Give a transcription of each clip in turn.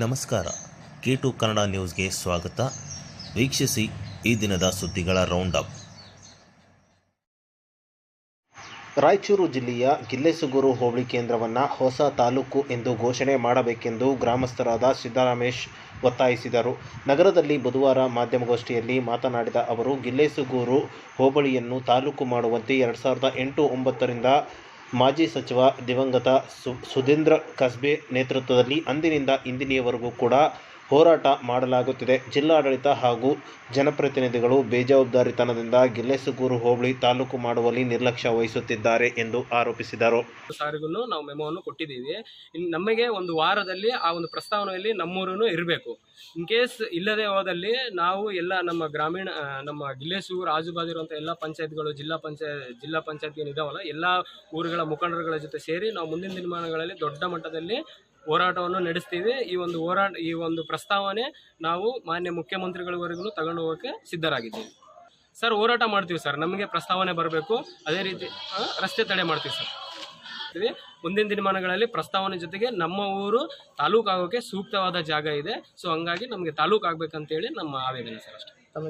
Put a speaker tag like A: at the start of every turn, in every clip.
A: ನಮಸ್ಕಾರ. K to Kannada ನ್ಯೂಸ್ಗೆ ಸ್ವಾಗತ. ವೀಕ್ಷಿಸಿ ಈ ದಿನದ ಸುದ್ದಿಗಳ ರೌಂಡ್ ಅಪ್ ರಾಯಚೂರು ಜಿಲ್ಲೆಯ ಗಿಲ್ಲೆಸುಗೂರು ಹೋಬಳಿ ಕೇಂದ್ರವನ್ನು ಹೊಸ ತಾಲೂಕು ಎಂದು ಘೋಷಣೆ ಮಾಡಬೇಕೆಂದು ಗ್ರಾಮಸ್ಥರಾದ ಸಿದ್ದರಾಮೇಶ್ ಒತ್ತಾಯಿಸಿದರು. ನಗರದಲ್ಲಿ ಬುಧವಾರ ಮಾಧ್ಯಮಗೋಷ್ಠಿಯಲ್ಲಿ ಮಾತನಾಡಿದ ಅವರು, ಗಿಲ್ಲೆಸುಗೂರು ಹೋಬಳಿಯನ್ನು ತಾಲೂಕು ಮಾಡುವಂತೆ ಎರಡು ಸಾವಿರದ ಎಂಟು ಒಂಬತ್ತರಿಂದ ಮಾಜಿ ಸಚಿವ ದಿವಂಗತ ಸು ಸುಧೀಂದ್ರ ಕಸ್ಬೆ ನೇತೃತ್ವದಲ್ಲಿ ಅಂದಿನಿಂದ ಇಂದಿನಿಯವರೆಗೂ ಕೂಡ ಹೋರಾಟ ಮಾಡಲಾಗುತ್ತಿದೆ. ಜಿಲ್ಲಾಡಳಿತ ಹಾಗೂ ಜನಪ್ರತಿನಿಧಿಗಳು ಬೇಜವಾಬ್ದಾರಿತನದಿಂದ ಗಿಲ್ಲೆಸುಗೂರು ಹೋಬಳಿ ತಾಲೂಕು ಮಾಡುವಲ್ಲಿ ನಿರ್ಲಕ್ಷ್ಯ ವಹಿಸುತ್ತಿದ್ದಾರೆ ಎಂದು ಆರೋಪಿಸಿದರು.
B: ಸಾರಿಗೂ ನಾವು ಮೆಮೋವನ್ನು ಕೊಟ್ಟಿದ್ದೀವಿ. ನಮಗೆ ಒಂದು ವಾರದಲ್ಲಿ ಆ ಒಂದು ಪ್ರಸ್ತಾವನೆಯಲ್ಲಿ ನಮ್ಮೂರೂ ಇರಬೇಕು. ಇನ್ ಕೇಸ್ ಇಲ್ಲದೆ ಹೋದಲ್ಲಿ ನಾವು ಎಲ್ಲ ನಮ್ಮ ಗ್ರಾಮೀಣ ನಮ್ಮ ಗಿಲ್ಲೆಸೂರು ಆಜುಬಾಜು ಇರುವಂಥ ಎಲ್ಲ ಪಂಚಾಯತ್ಗಳು, ಜಿಲ್ಲಾ ಪಂಚಾಯತ್ ಜಿಲ್ಲಾ ಪಂಚಾಯತ್ ಏನು ಇದಾವಲ್ಲ, ಎಲ್ಲ ಊರುಗಳ ಮುಖಂಡರುಗಳ ಜೊತೆ ಸೇರಿ ನಾವು ಮುಂದಿನ ದಿನಮಾನಗಳಲ್ಲಿ ದೊಡ್ಡ ಮಟ್ಟದಲ್ಲಿ ಹೋರಾಟವನ್ನು ನಡೆಸ್ತೀವಿ. ಈ ಒಂದು ಹೋರಾಟ ಈ ಒಂದು ಪ್ರಸ್ತಾವನೆ ನಾವು ಮಾನ್ಯ ಮುಖ್ಯಮಂತ್ರಿಗಳವರೆಗೂ ತಗೊಂಡು ಹೋಗೋಕೆ ಸಿದ್ಧರಾಗಿದ್ದೀವಿ. ಸರ್ ಹೋರಾಟ ಮಾಡ್ತೀವಿ ಸರ್. ನಮಗೆ ಪ್ರಸ್ತಾವನೆ ಬರಬೇಕು. ಅದೇ ರೀತಿ ರಸ್ತೆ ತಡೆ ಮಾಡ್ತೀವಿ ಸರ್. ಮುಂದಿನ ದಿನಮಾನಗಳಲ್ಲಿ ಪ್ರಸ್ತಾವನೆ ಜೊತೆಗೆ ನಮ್ಮ ಊರು ತಾಲೂಕು ಆಗೋಕೆ ಸೂಕ್ತವಾದ ಜಾಗ ಇದೆ. ಸೊ ಹಂಗಾಗಿ ನಮಗೆ ತಾಲೂಕು ಆಗ್ಬೇಕಂತೇಳಿ ನಮ್ಮ ಆವೇದನೆ ಸರ್ ಅಷ್ಟೇ. ತಮ್ಮ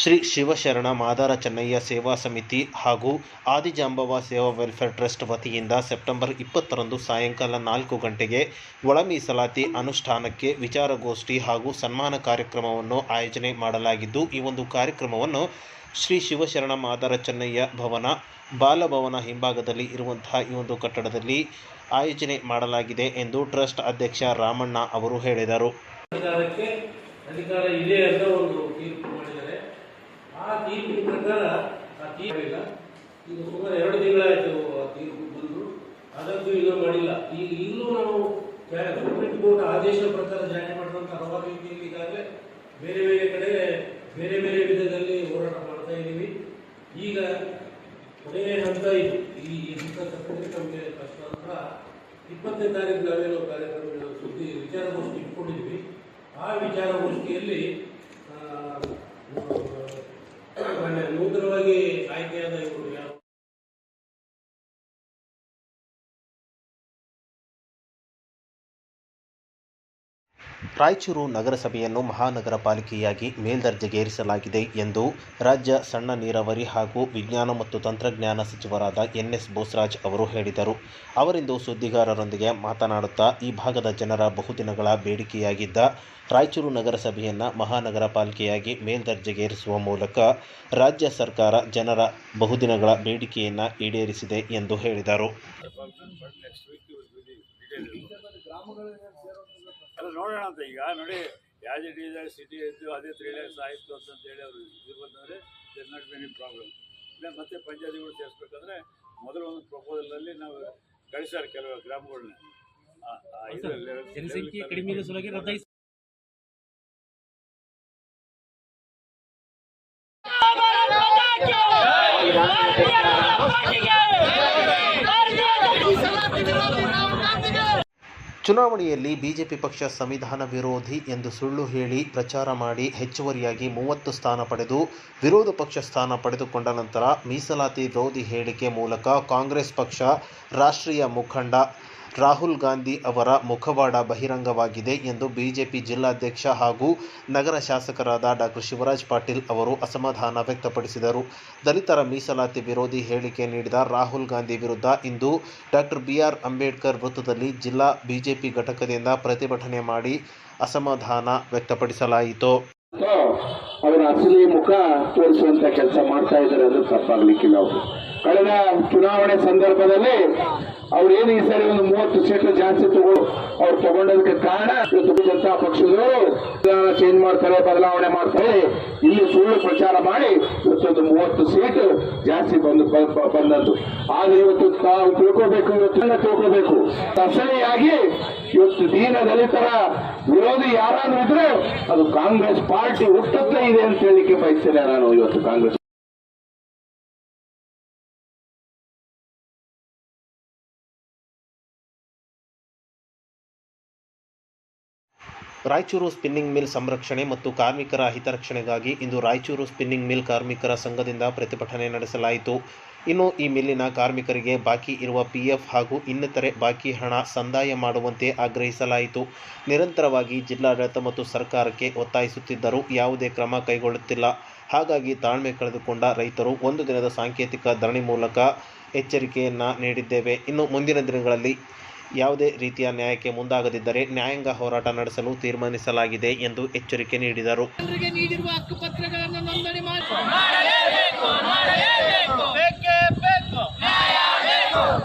A: ಶ್ರೀ ಶಿವಶರಣ ಮಾದಾರ ಚೆನ್ನಯ್ಯ ಸೇವಾ ಸಮಿತಿ ಹಾಗೂ ಆದಿಜಾಂಬವ ಸೇವಾ ವೆಲ್ಫೇರ್ ಟ್ರಸ್ಟ್ ವತಿಯಿಂದ ಸೆಪ್ಟೆಂಬರ್ ಇಪ್ಪತ್ತರಂದು ಸಾಯಂಕಾಲ ನಾಲ್ಕು ಗಂಟೆಗೆ ಒಳ ಮೀಸಲಾತಿ ಅನುಷ್ಠಾನಕ್ಕೆ ವಿಚಾರಗೋಷ್ಠಿ ಹಾಗೂ ಸನ್ಮಾನ ಕಾರ್ಯಕ್ರಮವನ್ನು ಆಯೋಜನೆ ಮಾಡಲಾಗಿದ್ದು, ಈ ಒಂದು ಕಾರ್ಯಕ್ರಮವನ್ನು ಶ್ರೀ ಶಿವಶರಣ ಮಾದಾರ ಚೆನ್ನಯ್ಯ ಭವನ, ಬಾಲಭವನ ಹಿಂಭಾಗದಲ್ಲಿ ಇರುವಂತಹ ಈ ಒಂದು ಕಟ್ಟಡದಲ್ಲಿ ಆಯೋಜನೆ ಮಾಡಲಾಗಿದೆ ಎಂದು ಟ್ರಸ್ಟ್ ಅಧ್ಯಕ್ಷ ರಾಮಣ್ಣ ಅವರು ಹೇಳಿದರು.
C: ಅಧಿಕಾರ ಇದೆ ಅಂತ ಒಂದು ತೀರ್ಪು ಮಾಡಿದ್ದಾರೆ. ಆ ತೀರ್ಪಿನ ಪ್ರಕಾರ ಆ ತೀರ್ಪಿಲ್ಲ ಇದು ಸುಮಾರು ಎರಡು ತಿಂಗಳಾಯಿತು ಆ ತೀರ್ಪು ಬಂದು. ಅದಕ್ಕೂ ಇನ್ನೂ ಮಾಡಿಲ್ಲ. ಈಗ ಇನ್ನೂ ನಾವು ಸುಪ್ರೀಂ ಕೋರ್ಟ್ ಆದೇಶ ಪ್ರಕಾರ ಜಾರಿ ಮಾಡಿದಂಥ ಹಲವಾರು ರೀತಿಯಲ್ಲಿ ಈಗಾಗಲೇ ಬೇರೆ ಬೇರೆ ಕಡೆ ಬೇರೆ ಬೇರೆ ವಿಧದಲ್ಲಿ ಹೋರಾಟ ಮಾಡ್ತಾ ಇದ್ದೀವಿ. ಈಗ ಕೊನೆಯ ಹಂತ ಇದು. ಈ ಈ ಹಂತ ತಪ್ಪಿದ್ರೆ ನಮಗೆ ಕಷ್ಟ. ಅಂತ ಇಪ್ಪತ್ತನೇ ತಾರೀಕು ನಾವೇನೋ ಕಾರ್ಯಕ್ರಮಗಳು ಸುದ್ದಿ ವಿಚಾರಗೋಷ್ಠಿ ಇಟ್ಕೊಂಡಿದ್ವಿ ಆ ವಿಚಾರಗೋಷ್ಠಿಯಲ್ಲಿ
A: ರಾಯಚೂರು ನಗರಸಭೆಯನ್ನು ಮಹಾನಗರ ಪಾಲಿಕೆಯಾಗಿ ಮೇಲ್ದರ್ಜೆಗೇರಿಸಲಾಗಿದೆ ಎಂದು ರಾಜ್ಯ ಸಣ್ಣ ನೀರಾವರಿ ಹಾಗೂ ವಿಜ್ಞಾನ ಮತ್ತು ತಂತ್ರಜ್ಞಾನ ಸಚಿವರಾದ ಎನ್ ಎಸ್ ಬೋಸರಾಜ್ ಅವರು ಹೇಳಿದರು. ಅವರಿಂದು ಸುದ್ದಿಗಾರರೊಂದಿಗೆ ಮಾತನಾಡುತ್ತಾ ಈ ಭಾಗದ ಜನರ ಬಹುದಿನಗಳ ಬೇಡಿಕೆಯಾಗಿದ್ದ ರಾಯಚೂರು ನಗರಸಭೆಯನ್ನು ಮಹಾನಗರ ಪಾಲಿಕೆಯಾಗಿ ಮೇಲ್ದರ್ಜೆಗೇರಿಸುವ ಮೂಲಕ ರಾಜ್ಯ ಸರ್ಕಾರ ಜನರ ಬಹುದಿನಗಳ ಬೇಡಿಕೆಯನ್ನು ಈಡೇರಿಸಿದೆ ಎಂದು ಹೇಳಿದರು.
D: ನೋಡೋಣ ಅಂತ. ಈಗ ನೋಡಿ ಯಾಸ್ ಇಟ್ ಈಸ್ ಸಿಟಿ ಇದ್ದು ಅದೇ ತ್ರೀ ಲ್ಯಾಕ್ಸ್ ಆಯಿತು ಹೇಳಿ ಅವರು ಇದು ಬಂದರೆ ದೇರ್ ನಾಟ್ ಮೆನಿ ಪ್ರಾಬ್ಲಮ್ ಇಲ್ಲ ಮತ್ತೆ ಪಂಚಾಯತಿಗಳು ಸೇರಿಸ್ಬೇಕಂದ್ರೆ ಮೊದಲು ಒಂದು ಪ್ರಪೋಸಲಲ್ಲಿ ನಾವು ಕಳಿಸ್ಯಾರ ಕೆಲವು ಗ್ರಾಮಗಳನ್ನ
E: ಜನಸಂಖ್ಯೆ ಕಡಿಮೆ ಇರೋ ಸಲುವಾಗಿ
A: ಚುನಾವಣೆಯಲ್ಲಿ ಬಿಜೆಪಿ ಪಕ್ಷ ಸಂವಿಧಾನ ವಿರೋಧಿ ಎಂದು ಸುಳ್ಳು ಹೇಳಿ ಪ್ರಚಾರ ಮಾಡಿ ಹೆಚ್ಚುವರಿಯಾಗಿ ಮೂವತ್ತು ಸ್ಥಾನ ಪಡೆದು ವಿರೋಧ ಪಕ್ಷ ಸ್ಥಾನ ಪಡೆದುಕೊಂಡ ನಂತರ ಮೀಸಲಾತಿ ವಿರೋಧಿ ಹೇಳಿಕೆ ಮೂಲಕ ಕಾಂಗ್ರೆಸ್ ಪಕ್ಷ ರಾಷ್ಟ್ರೀಯ ಮುಖಂಡ ರಾಹುಲ್ ಗಾಂಧಿ ಅವರ ಮುಖವಾಡ ಬಹಿರಂಗವಾಗಿದೆ ಎಂದು ಬಿಜೆಪಿ ಜಿಲ್ಲಾಧ್ಯಕ್ಷ ಹಾಗೂ ನಗರ ಶಾಸಕರಾದ ಡಾಕ್ಟರ್ ಶಿವರಾಜ್ ಪಾಟೀಲ್ ಅವರು ಅಸಮಾಧಾನ ವ್ಯಕ್ತಪಡಿಸಿದರು. ದಲಿತರ ಮೀಸಲಾತಿ ವಿರೋಧಿ ಹೇಳಿಕೆ ನೀಡಿದ ರಾಹುಲ್ ಗಾಂಧಿ ವಿರುದ್ಧ ಇಂದು ಡಾಕ್ಟರ್ ಬಿಆರ್ ಅಂಬೇಡ್ಕರ್ ವೃತ್ತದಲ್ಲಿ ಜಿಲ್ಲಾ ಬಿಜೆಪಿ ಘಟಕದಿಂದ ಪ್ರತಿಭಟನೆ ಮಾಡಿ ಅಸಮಾಧಾನ ವ್ಯಕ್ತಪಡಿಸಲಾಯಿತು.
F: ಅವರ ಅಸಲಿ ಮುಖ ತೋರಿಸುವಂತ ಕೆಲಸ ಮಾಡ್ತಾ ಇದ್ದಾರೆ, ಅದು ತಪ್ಪಾಗ್ಲಿಕ್ಕಿಲ್ಲ ಅವರು. ಕಳೆದ ಚುನಾವಣೆ ಸಂದರ್ಭದಲ್ಲಿ ಅವ್ರೇನು ಈ ಸರಿ ಒಂದು ಮೂವತ್ತು ಸೀಟ್ ಜಾಸ್ತಿ ತಗೊಂಡು ಅವ್ರು ತಗೊಂಡದಕ್ಕೆ ಕಾರಣ ಇವತ್ತು ಜನತಾ ಪಕ್ಷದವರು ಚೇಂಜ್ ಮಾಡ್ತಾರೆ, ಬದಲಾವಣೆ ಮಾಡ್ತಾರೆ. ಇಲ್ಲಿ ಸುಳ್ಳು ಪ್ರಚಾರ ಮಾಡಿ ಇವತ್ತೊಂದು ಮೂವತ್ತು ಸೀಟ್ ಜಾಸ್ತಿ ಬಂದು ಬಂದದ್ದು. ಆದ್ರೆ ಇವತ್ತು ತಾವು ತಿಳ್ಕೋಬೇಕು, ಇವತ್ತು ತಿಳ್ಕೋಬೇಕು. ತಸರಿಯಾಗಿ ಇವತ್ತು ದೀನ ದಲಿತರ ವಿರೋಧಿ ಯಾರಾದ್ರೂ ಇದ್ರೆ ಅದು ಕಾಂಗ್ರೆಸ್ ಪಾರ್ಟಿ ಹುಟ್ಟುತ್ತಾ ಇದೆ ಅಂತ ಹೇಳಲಿಕ್ಕೆ ಬಯಸ್ತೇನೆ ನಾನು ಇವತ್ತು ಕಾಂಗ್ರೆಸ್
A: ರಾಯಚೂರು ಸ್ಪಿನ್ನಿಂಗ್ ಮಿಲ್ ಸಂರಕ್ಷಣೆ ಮತ್ತು ಕಾರ್ಮಿಕರ ಹಿತರಕ್ಷಣೆಗಾಗಿ ಇಂದು ರಾಯಚೂರು ಸ್ಪಿನ್ನಿಂಗ್ ಮಿಲ್ ಕಾರ್ಮಿಕರ ಸಂಘದಿಂದ ಪ್ರತಿಭಟನೆ ನಡೆಸಲಾಯಿತು. ಇನ್ನು ಈ ಮಿಲ್ಲಿನ ಕಾರ್ಮಿಕರಿಗೆ ಬಾಕಿ ಇರುವ ಪಿಎಫ್ ಹಾಗೂ ಇನ್ನಿತರೆ ಬಾಕಿ ಹಣ ಸಂದಾಯ ಮಾಡುವಂತೆ ಆಗ್ರಹಿಸಲಾಯಿತು. ನಿರಂತರವಾಗಿ ಜಿಲ್ಲಾಡಳಿತ ಮತ್ತು ಸರ್ಕಾರಕ್ಕೆ ಒತ್ತಾಯಿಸುತ್ತಿದ್ದರೂ ಯಾವುದೇ ಕ್ರಮ ಕೈಗೊಳ್ಳುತ್ತಿಲ್ಲ. ಹಾಗಾಗಿ ತಾಳ್ಮೆ ಕಳೆದುಕೊಂಡ ರೈತರು ಒಂದು ದಿನದ ಸಾಂಕೇತಿಕ ಧರಣಿ ಮೂಲಕ ಎಚ್ಚರಿಕೆಯನ್ನು ನೀಡಿದ್ದೇವೆ. ಇನ್ನು ಮುಂದಿನ ದಿನಗಳಲ್ಲಿ ಯಾವುದೇ ರೀತಿಯ ನ್ಯಾಯಕ್ಕೆ ಮುಂದಾಗದಿದ್ದರೆ ನ್ಯಾಯಾಂಗ ಹೋರಾಟ ನಡೆಸಲು ತೀರ್ಮಾನಿಸಲಾಗಿದೆ ಎಂದು ಎಚ್ಚರಿಕೆ ನೀಡಿದರು.
E: ಜನರಿಗೆ ನೀಡಿರುವ ಹಕ್ಕುಪತ್ರಗಳನ್ನು ನೋಂದಣಿ ಮಾಡಿ. ಬೇಕೇ ಬೇಕು.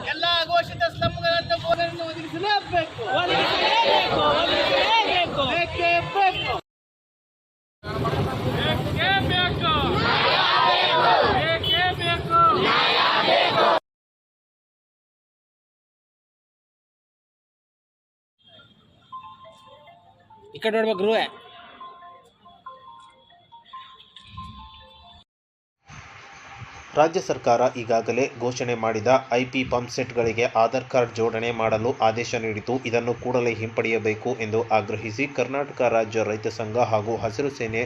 E: ಎಲ್ಲ ಘೋಷಿತ ಒದಗಿಸಲೇಬೇಕು.
B: ಈ ಕಡೆ ನೋಡ್ಬೇಕು ರೂವೆ
A: ರಾಜ್ಯ ಸರ್ಕಾರ ಈಗಾಗಲೇ ಘೋಷಣೆ ಮಾಡಿದ ಐಪಿ ಪಂಪ್ಸೆಟ್ಗಳಿಗೆ ಆಧಾರ್ ಕಾರ್ಡ್ ಜೋಡಣೆ ಮಾಡಲು ಆದೇಶ ನೀಡಿತು ಇದನ್ನು ಕೂಡಲೇ ಹಿಂಪಡೆಯಬೇಕು ಎಂದು ಆಗ್ರಹಿಸಿ ಕರ್ನಾಟಕ ರಾಜ್ಯ ರೈತ ಸಂಘ ಹಾಗೂ ಹಸಿರು ಸೇನೆ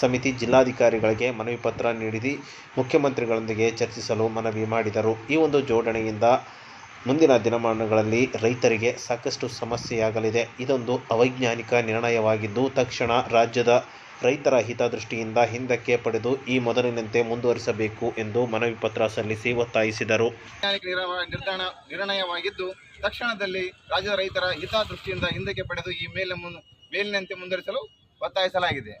A: ಸಮಿತಿ ಜಿಲ್ಲಾಧಿಕಾರಿಗಳಿಗೆ ಮನವಿ ಪತ್ರ ನೀಡಿ ಮುಖ್ಯಮಂತ್ರಿಗಳೊಂದಿಗೆ ಚರ್ಚಿಸಲು ಮನವಿ ಮಾಡಿದರು. ಈ ಒಂದು ಜೋಡಣೆಯಿಂದ ಮುಂದಿನ ದಿನಮಾನಗಳಲ್ಲಿ ರೈತರಿಗೆ ಸಾಕಷ್ಟು ಸಮಸ್ಯೆಯಾಗಲಿದೆ. ಇದೊಂದು ಅವೈಜ್ಞಾನಿಕ ನಿರ್ಣಯವಾಗಿದ್ದು, ತಕ್ಷಣ ರಾಜ್ಯದ ರೈತರ ಹಿತದೃಷ್ಟಿಯಿಂದ ಹಿಂದಕ್ಕೆ ಪಡೆದು ಈ ಮೊದಲಿನಂತೆ ಮುಂದುವರಿಸಬೇಕು ಎಂದು ಮನವಿ ಪತ್ರ ಸಲ್ಲಿಸಿ ಒತ್ತಾಯಿಸಿದರು.
G: ನಿರ್ಣಯವಾಗಿದ್ದು, ತಕ್ಷಣದಲ್ಲಿ ರಾಜ್ಯದ ರೈತರ ಹಿತದೃಷ್ಟಿಯಿಂದ ಹಿಂದಕ್ಕೆ ಪಡೆದು ಈ ಮೇಲೆ ಮುನ್ ಮೇಲಿನಂತೆ ಮುಂದುವರಿಸಲು ಒತ್ತಾಯಿಸಲಾಗಿದೆ.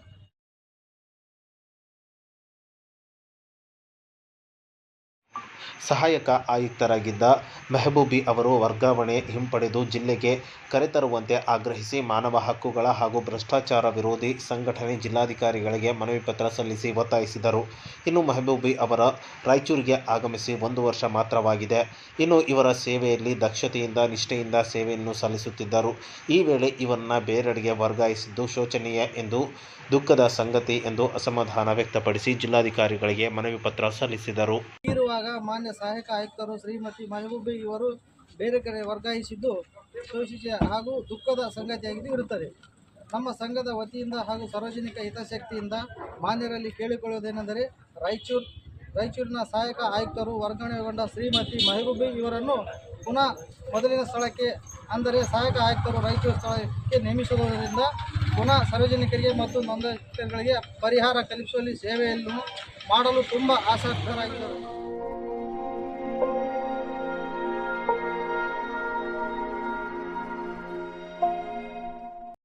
A: ಸಹಾಯಕ ಆಯುಕ್ತರಾಗಿದ್ದ ಮೆಹಬೂಬಿ ಅವರು ವರ್ಗಾವಣೆ ಹಿಂಪಡೆದು ಜಿಲ್ಲೆಗೆ ಕರೆತರುವಂತೆ ಆಗ್ರಹಿಸಿ ಮಾನವ ಹಕ್ಕುಗಳ ಹಾಗೂ ಭ್ರಷ್ಟಾಚಾರ ವಿರೋಧಿ ಸಂಘಟನೆ ಜಿಲ್ಲಾಧಿಕಾರಿಗಳಿಗೆ ಮನವಿ ಪತ್ರ ಸಲ್ಲಿಸಿ ಒತ್ತಾಯಿಸಿದರು. ಇನ್ನು ಮೆಹಬೂಬಿ ಅವರ ರಾಯಚೂರಿಗೆ ಆಗಮಿಸಿ ಒಂದು ವರ್ಷ ಮಾತ್ರವಾಗಿದೆ. ಇನ್ನು ಇವರ ಸೇವೆಯಲ್ಲಿ ದಕ್ಷತೆಯಿಂದ ನಿಷ್ಠೆಯಿಂದ ಸೇವೆಯನ್ನು ಸಲ್ಲಿಸುತ್ತಿದ್ದರು. ಈ ವೇಳೆ ಇವರನ್ನ ಬೇರೆಡೆಗೆ ವರ್ಗಾಯಿಸಿದ್ದು ಶೋಚನೀಯ ಎಂದು ದುಃಖದ ಸಂಗತಿ ಎಂದು ಅಸಮಾಧಾನ ವ್ಯಕ್ತಪಡಿಸಿ ಜಿಲ್ಲಾಧಿಕಾರಿಗಳಿಗೆ ಮನವಿ ಪತ್ರ ಸಲ್ಲಿಸಿದರು.
E: ಸಹಾಯಕ ಆಯುಕ್ತರು ಶ್ರೀಮತಿ ಮಹಬೂಬಿ ಇವರು ಬೇರೆ ಕಡೆ ವರ್ಗಾಯಿಸಿದ್ದು ಶೋಷಿಸಿ ಹಾಗೂ ದುಃಖದ ಸಂಗತಿಯಾಗಿದ್ದು ಇರುತ್ತದೆ. ನಮ್ಮ ಸಂಘದ ವತಿಯಿಂದ ಹಾಗೂ ಸಾರ್ವಜನಿಕ ಹಿತಾಸಕ್ತಿಯಿಂದ ಮಾನ್ಯರಲ್ಲಿ ಕೇಳಿಕೊಳ್ಳುವುದೇನೆಂದರೆ ರಾಯಚೂರು, ರಾಯಚೂರಿನ ಸಹಾಯಕ ಆಯುಕ್ತರು ವರ್ಗಾವಣೆಗೊಂಡ ಶ್ರೀಮತಿ ಮಹಬೂಬಿ ಇವರನ್ನು ಪುನಃ ಮೊದಲಿನ ಸ್ಥಳಕ್ಕೆ, ಅಂದರೆ ಸಹಾಯಕ ಆಯುಕ್ತರು ರಾಯಚೂರು ಸ್ಥಳಕ್ಕೆ ನೇಮಿಸುವುದರಿಂದ ಪುನಃ ಸಾರ್ವಜನಿಕರಿಗೆ ಮತ್ತು ನೋಂದಾಯಿತರಿಗೆ ಪರಿಹಾರ ಕಲ್ಪಿಸುವಲ್ಲಿ ಸೇವೆಯನ್ನು ಮಾಡಲು ತುಂಬ ಆಸಕ್ತರಾಗಿದ್ದರು.